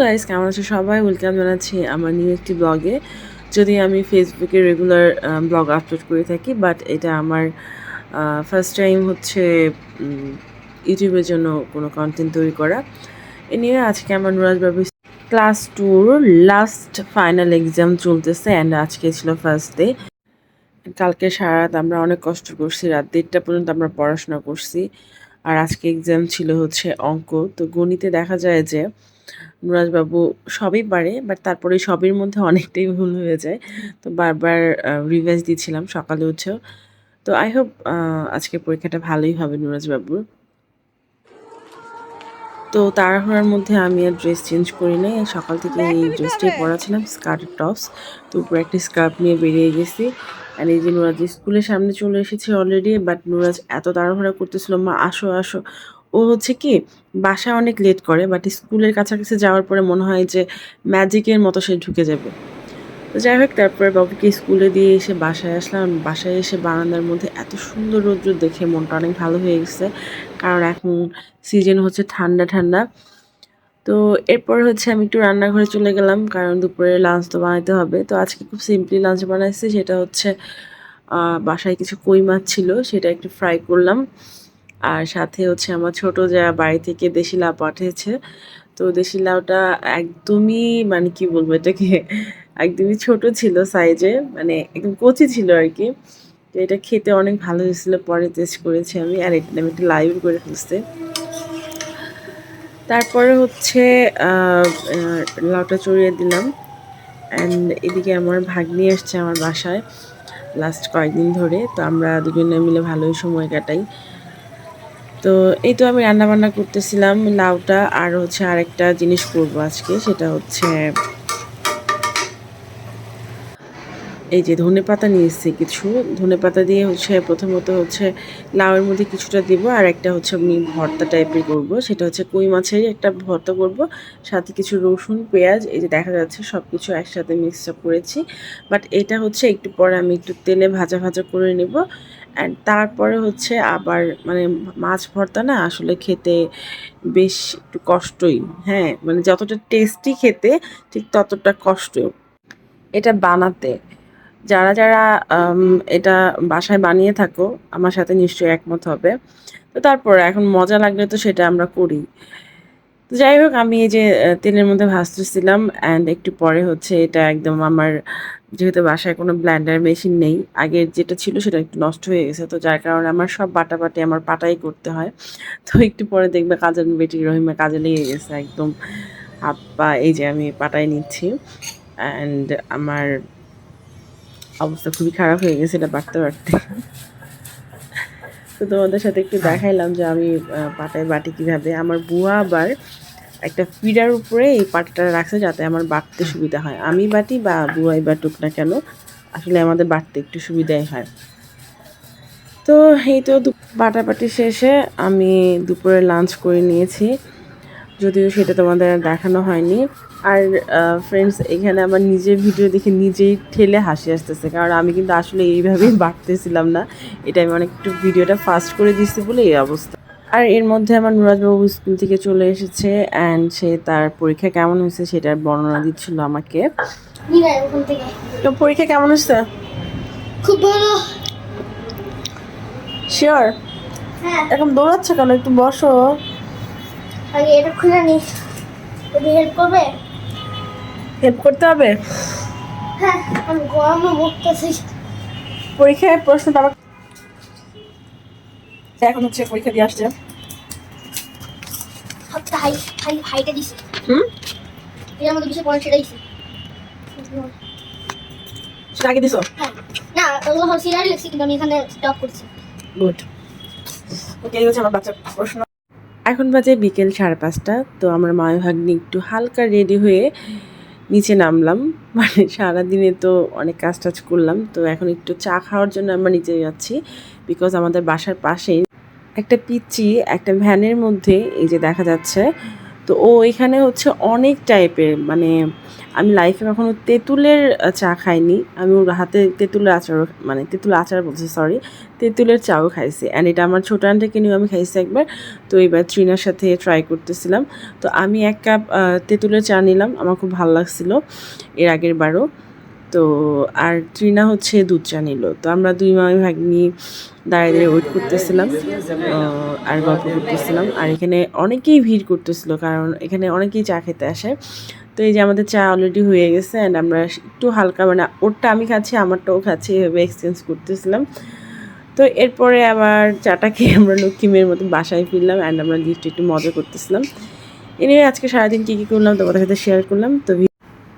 Guys, কেমন আছে সবাই? ওয়েলকাম জানাচ্ছি আমার নিউ একটি ব্লগে যদি আমি ফেসবুকে রেগুলার ব্লগ আপলোড করে থাকি বাট এটা আমার ফার্স্ট টাইম হচ্ছে ইউটিউবের জন্য কোনো কন্টেন্ট তৈরি করা। এ নিয়ে আজকে আমার নুরাজবাবু ক্লাস টুর লাস্ট ফাইনাল এক্সাম চলতেছে অ্যান্ড আজকে ছিল ফার্স্ট ডে কালকে সারা রাত আমরা অনেক কষ্ট করছি, রাত দেড়টা পর্যন্ত আমরা পড়াশোনা করছি। আর আজকে এক্সাম ছিল হচ্ছে অঙ্ক। তো গণিতে দেখা যায় যে নুরাজবাবু সবই পারে বাট তারপরে সবের মধ্যে অনেকটাই ভুল হয়ে যায়। তো বারবার রিভাইজ দিচ্ছিলাম সকালে উঠেও। তো আই হোপ আজকে পরীক্ষাটা ভালোই হবে নুরাজবাবুর তো তাড়াহুড়ার মধ্যে আমি আর ড্রেস চেঞ্জ করি নাই। সকাল থেকে এই ড্রেসটাই পরাছিলাম স্কার্ট টপস তো উপরে একটা স্কার্ফ নিয়ে বেরিয়ে গেছি। আর এই যে নুরাজ স্কুলের সামনে চলে এসেছে অলরেডি বাট নুরাজ এত তাড়াহুড়া করতেছিল মা আসো আসো। ও হচ্ছে কি বাসায় অনেক লেট করে বাট স্কুলের কাছাকাছি যাওয়ার পরে মনে হয় যে ম্যাজিকের মতো সে ঢুকে যাবে। তো যাই হোক, তারপরে বাবুকে স্কুলে দিয়ে এসে বাসায় আসলাম। বাসায় এসে বারান্দার মধ্যে এত সুন্দর রৌদ্র দেখে মনটা অনেক ভালো হয়ে গেছে। কারণ এখন সিজন হচ্ছে ঠান্ডা ঠান্ডা। তো এরপর হচ্ছে আমি একটু রান্নাঘরে চলে গেলাম, কারণ দুপুরে লাঞ্চ তো বানাইতে হবে। তো আজকে খুব সিম্পলি লাঞ্চ বানাইছি, সেটা হচ্ছে বাসায় কিছু কই মাছ ছিল, সেটা একটু ফ্রাই করলাম। আর সাথে হচ্ছে আমার ছোট যা বাড়ি থেকে দেশি লাউ পাঠিয়েছে। তো দেশি লাউটা একদমই মানে কি বলব এটাকে, একদমই ছোট ছিল সাইজে মানে একদম কচি ছিল আর কি। তো এটা খেতে অনেক ভালো হয়েছিল, পরে টেস্ট করেছি আমি। আর এটা আমি একটু লাইভ করে ফেলছি। তারপরে হচ্ছে লাউটা চড়িয়ে দিলাম। অ্যান্ড এদিকে আমার ভাগ্নি আসছে আমার বাসায় লাস্ট কয়েকদিন ধরে। তো আমরা দুজনে মিলে ভালোই সময় কাটাই। তো এই তো আমি রান্না বান্না করতেছিলাম, লাউটা আর হচ্ছে আরেকটা জিনিস করব আজকে, সেটা হচ্ছে এই যে ধনে পাতা নিয়ে এসেছি কিছু। ধনে পাতা দিয়ে হচ্ছে প্রথমত হচ্ছে লাউয়ের মধ্যে কিছুটা দিব আর একটা হচ্ছে আমি ভর্তা টাইপের করব, সেটা হচ্ছে কই মাছেরই একটা ভর্তা করব, সাথে কিছু রসুন, পেঁয়াজ, এই যে দেখা যাচ্ছে সব কিছু একসাথে মিক্স করেছি বাট এটা হচ্ছে একটু পরে আমি একটু তেলে ভাজা ভাজা করে নেব অ্যান্ড তারপরে হচ্ছে আবার মানে মাছ ভর্তা না আসলে খেতে বেশ একটু কষ্টই। হ্যাঁ মানে যতটা টেস্টি খেতে ঠিক ততটা কষ্ট এটা বানাতে। যারা যারা এটা বাসায় বানিয়ে থাকো, আমার সাথে নিশ্চয়ই একমত হবে। তো তারপর এখন মজা লাগলে তো সেটা আমরা করি। যাই হোক, আমি এই যে তেলের মধ্যে ভাজতেছিলাম অ্যান্ড একটু পরে হচ্ছে এটা একদম আমার যেহেতু বাসায় কোনো ব্ল্যান্ডার মেশিন নেই, আগের যেটা ছিল সেটা একটু নষ্ট হয়ে গেছে। তো যার কারণে আমার সব বাটাবাটি আমার পাটাই করতে হয়। তো একটু পরে দেখবে কাজের বেটি রহিমা কাজে লেগে গেছে একদম। হাত পা এই যে আমি পাটাই নিচ্ছি অ্যান্ড আমার অবস্থা খুবই খারাপ হয়ে গেছে, এটা বাড়তে বাড়তে। তো তোমাদের সাথে একটু দেখাইলাম যে আমি পাটায় বাটি কীভাবে, আমার বুয়া আবার একটা ফিডার উপরে এই পাটাটা রাখছে যাতে আমার বাটতে সুবিধা হয়। আমি বাটি বা বুয়াই বাটুক না কেন, আসলে আমাদের বাটতে একটু সুবিধাই হয়। তো এই তো বাটাবাটি শেষে আমি দুপুরে লাঞ্চ করে নিয়েছি। যদিও সেটা তোমাদের দেখানো হয়নি। আর ফ্রেন্ডস এখানে আমার নিজের ভিডিও দেখে নিজেই ঠেলে হাসি আসতেছে। কারণ আমি কিন্তু আসলে এইভাবেই বাড়তেছিলাম না। এটা আমি অনেক একটু ভিডিওটা ফাস্ট করে দিচ্ছি বলে এই অবস্থা। আর এর মধ্যে আমার নুরাজবাবু স্কুল থেকে চলে এসেছে অ্যান্ড সে তার পরীক্ষা কেমন হয়েছে সেটার বর্ণনা দিচ্ছিল আমাকে। তো পরীক্ষা কেমন হয়েছে? খুব ভালো। শিওর হ্যাঁ। এখন দৌড়াচ্ছ কেন? একটু বসো। আগে এটা খুলে নিস ওদের হেল্প করবে? হেল্প করতে হবে? হ্যাঁ আমি গরমে বসতেছি পরীক্ষায় প্রশ্ন বাবা এখন হচ্ছে পরীক্ষা দিয়ে আসছে। হাই হাই হাইটা দিছি। হুম? এর মধ্যে কিছু পড়ে সেটা দিছি। সেটা আগে দিছো? হ্যাঁ। না ওগুলো হল সিনারি লিখছি কিন্তু আমি এখানে স্টপ করছি। গুড ওকে এই হচ্ছে আমার বাচ্চার প্রশ্ন। এখন বাজে বিকেল সাড়ে পাঁচটা তো আমার মায় ভাগ্নি একটু হালকা রেডি হয়ে নিচে নামলাম। মানে সারাদিনে তো অনেক কাজ টাজ করলাম তো এখন একটু চা খাওয়ার জন্য আমরা নিচে যাচ্ছি বিকজ আমাদের বাসার পাশেই একটা পিচ্চি একটা ভ্যানের মধ্যে, এই যে দেখা যাচ্ছে। তো ও এখানে হচ্ছে অনেক টাইপের মানে আমি লাইফে কখনো তেঁতুলের চা খাইনি। আমি ওর হাতে তেঁতুলের আচার মানে তেঁতুলের আচার বলছি সরি তেঁতুলের চাও খাইছি। অ্যান্ড এটা আমার ছোটো আন্টিকে নিয়েও আমি খাইছি একবার। তো এবার ট্রিনার সাথে ট্রাই করতেছিলাম। তো আমি এক কাপ তেঁতুলের চা নিলাম। আমার খুব ভালো লাগছিল এর আগের বারও। তো আর ট্রিনা হচ্ছে দুধ চা নিল। তো আমরা দুই মামি ভাগ্নি দাঁড়িয়ে দাঁড়িয়ে ওয়েট করতেছিলাম আর গল্প করতেছিলাম। আর এখানে অনেকেই ভিড় করতেছিল কারণ এখানে অনেকেই চা খেতে আসে। তো এই যে আমাদের চা অলরেডি হয়ে গেছে অ্যান্ড আমরা একটু হালকা মানে ওরটা আমি খাচ্ছি, আমারটাও খাচ্ছি এভাবে এক্সচেঞ্জ করতেছিলাম। তো এরপরে আবার চাটা খেয়ে আমরা লক্ষ্মীমের মতো বাসায় ফিরলাম অ্যান্ড আমরা লিফটে একটু মজা করতেছিলাম। এনে আজকে সারাদিন কী কী করলাম তোমাদের সাথে শেয়ার করলাম। তো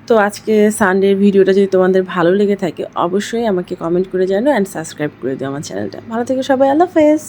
তো আজকে সানডের ভিডিওটা যদি তোমাদের ভালো লেগে থাকে, অবশ্যই আমাকে কমেন্ট করে জানো অ্যান্ড সাবস্ক্রাইব করে দিও আমার চ্যানেলটা ভালো থেকে সবাই, আল্লাহ হাফেজ।